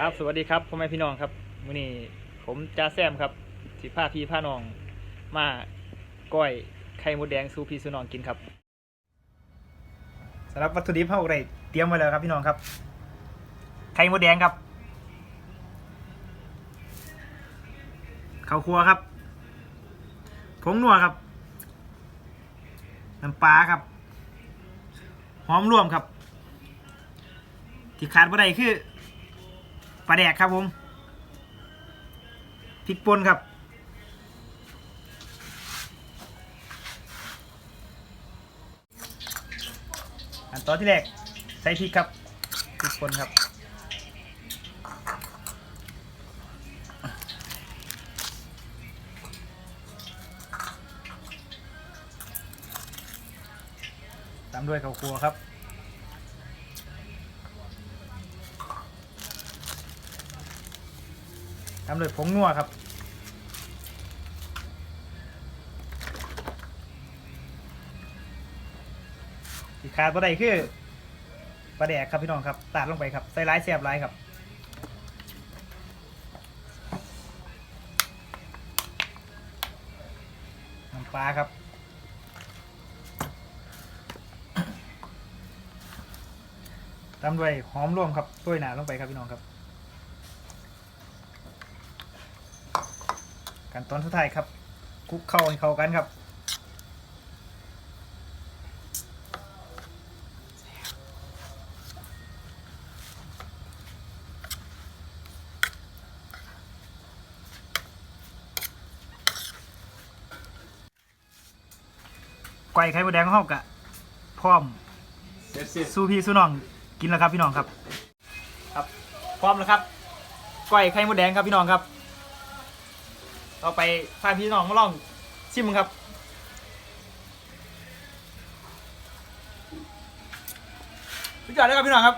ครับสวัสดีครับพ่อแม่พี่น้องครับมื้อนี้ผมจ่าแซมครับสิพาพี่พาน้องมาก้อยไข่มดแดงสูพี่สูน้องกินครับสำหรับวัตถุดิบเฮาได้เตรียมไว้แล้วครับพี่น้องครับ ไข่มดแดงครับข้าวคั่วครับผงนัวครับ น้ำปลาครับ หอมรวมครับ ที่ขาดบ่ได้คือ ปลาแดกครับผมพริกป่นครับ อันตอนที่แรกใส่พริกครับพริกป่นครับตามด้วยข้าวคั่วครับ ตามด้วยผงนัวครับ ที่ขาดบ่ได้คือปลาแดกครับพี่น้องครับตัดลงไปครับใส่ร้ายเสียบร้ายครับน้ำปลาครับตามด้วยหอมร่วมครับด้วยหนาลงไปครับพี่น้องครับ ขั้นตอนสุดท้ายครับคลุกเข้าให้เข้ากันครับไก่ไข่มดแดงของเฮากะพร้อมเสร็จสิ้นสู้พี่สู้น้องกินแล้วครับพี่น้องครับ ครับ พร้อมแล้วครับก้อยไข่มดแดงครับพี่น้องครับ เราไปพาพี่น้องมาลองชิมครับสุดยอดเลยครับพี่น้องครับ